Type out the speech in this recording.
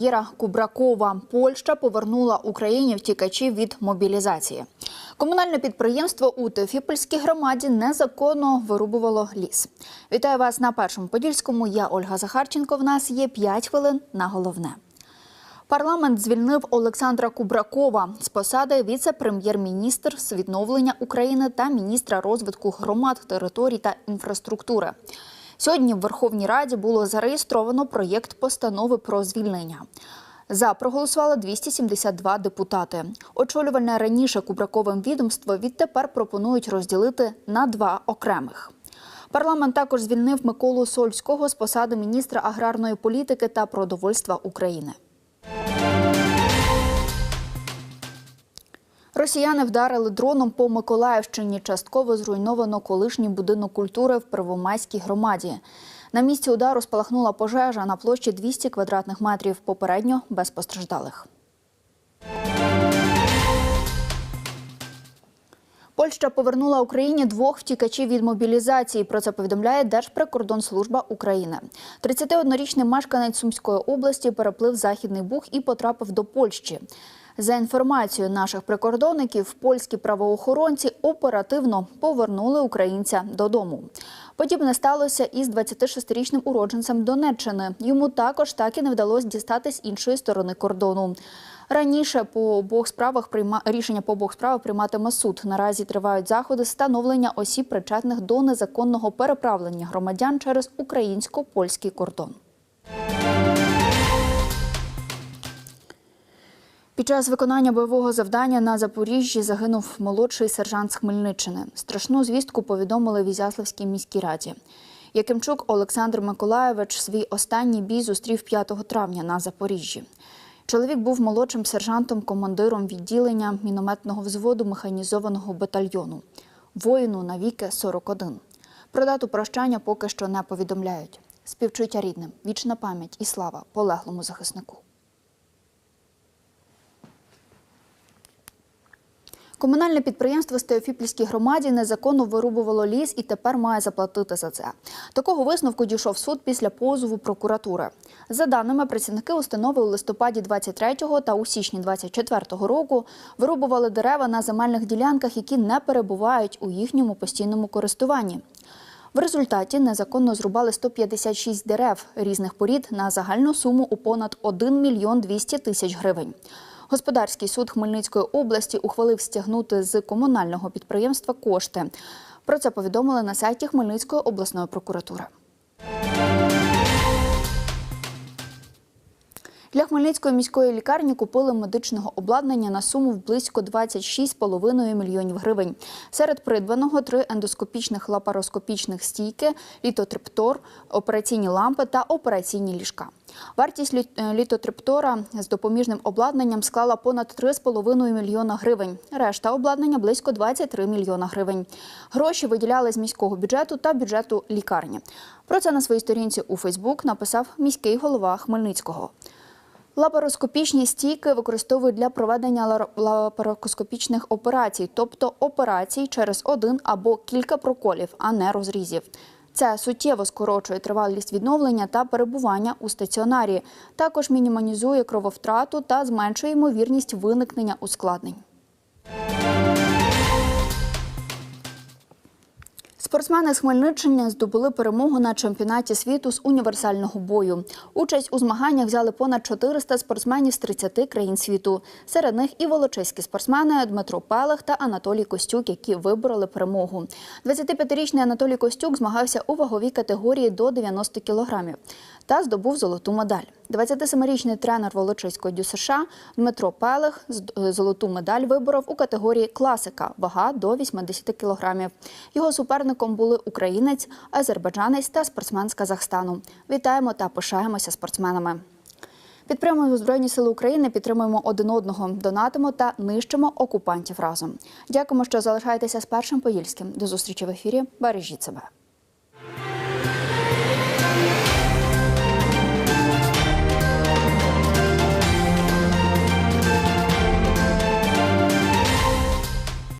Єра Кубракова Польща повернула Україні втікачів від мобілізації. Комунальне підприємство у Теофіпольській громаді незаконно вирубувало ліс. Вітаю вас на першому подільському. Я Ольга Захарченко. В нас є 5 хвилин на головне. Парламент звільнив Олександра Кубракова з посади віце-прем'єр-міністр з відновлення України та міністра розвитку громад, територій та інфраструктури. Сьогодні в Верховній Раді було зареєстровано проєкт постанови про звільнення. За проголосували 272 депутати. Очолювальне раніше Кубраковим відомство відтепер пропонують розділити на два окремих. Парламент також звільнив Миколу Сольського з посади міністра аграрної політики та продовольства України. Росіяни вдарили дроном по Миколаївщині. Частково зруйновано колишній будинок культури в Первомайській громаді. На місці удару спалахнула пожежа на площі 200 квадратних метрів. Попередньо без постраждалих. Польща повернула Україні двох втікачів від мобілізації. Про це повідомляє Держприкордонслужба України. 31-річний мешканець Сумської області переплив Західний Буг і потрапив до Польщі. За інформацією наших прикордонників, польські правоохоронці оперативно повернули українця додому. Подібне сталося із 26-річним уродженцем Донеччини. Йому також так і не вдалося дістатись з іншої сторони кордону. Раніше по обох справах прийма рішення по обох справах прийматиме суд. Наразі тривають заходи встановлення осіб, причетних до незаконного переправлення громадян через українсько-польський кордон. Під час виконання бойового завдання на Запоріжжі загинув молодший сержант з Хмельниччини. Страшну звістку повідомили в Ізяславській міській раді. Якимчук Олександр Миколаєвич свій останній бій зустрів 5 травня на Запоріжжі. Чоловік був молодшим сержантом, командиром відділення мінометного взводу механізованого батальйону. Воїну навіки 41. Про дату прощання поки що не повідомляють. Співчуття рідним, вічна пам'ять і слава полеглому захиснику. Комунальне підприємство з Теофіпільській громаді незаконно вирубувало ліс і тепер має заплатити за це. Такого висновку дійшов суд після позову прокуратури. За даними працівники установи у листопаді 23-го та у січні 24-го року вирубували дерева на земельних ділянках, які не перебувають у їхньому постійному користуванні. В результаті незаконно зрубали 156 дерев різних порід на загальну суму у понад 1 мільйон 200 тисяч гривень. Господарський суд Хмельницької області ухвалив стягнути з комунального підприємства кошти. Про це повідомили на сайті Хмельницької обласної прокуратури. Для Хмельницької міської лікарні купили медичного обладнання на суму в близько 26,5 мільйонів гривень. Серед придбаного три ендоскопічних лапароскопічних стійки, літотриптор, операційні лампи та операційні ліжка. Вартість лі- літотриптора з допоміжним обладнанням склала понад 3,5 мільйона гривень. Решта обладнання близько 23 мільйона гривень. Гроші виділяли з міського бюджету та бюджету лікарні. Про це на своїй сторінці у Фейсбук написав міський голова Хмельницького. Лапароскопічні стійки використовують для проведення лапароскопічних операцій, тобто операцій через один або кілька проколів, а не розрізів. Це суттєво скорочує тривалість відновлення та перебування у стаціонарі. Також мінімізує крововтрату та зменшує ймовірність виникнення ускладнень. Спортсмени з Хмельниччини здобули перемогу на чемпіонаті світу з універсального бою. Участь у змаганнях взяли понад 400 спортсменів з 30 країн світу. Серед них і волочиські спортсмени Дмитро Пелех та Анатолій Костюк, які вибороли перемогу. 25-річний Анатолій Костюк змагався у ваговій категорії до 90 кілограмів та здобув золоту медаль. 27-річний тренер Волочиського дю США Дмитро Пелех е, золоту медаль виборов у категорії класика вага до 80 кілограмів. Його суперником були українець, азербайджанець та спортсмен з Казахстану. Вітаємо та пишаємося спортсменами. Підтримуємо Збройні Сили України, підтримуємо один одного, донатимо та нищимо окупантів разом. Дякуємо, що залишаєтеся з першим поїльським. До зустрічі в ефірі. Бережіть себе.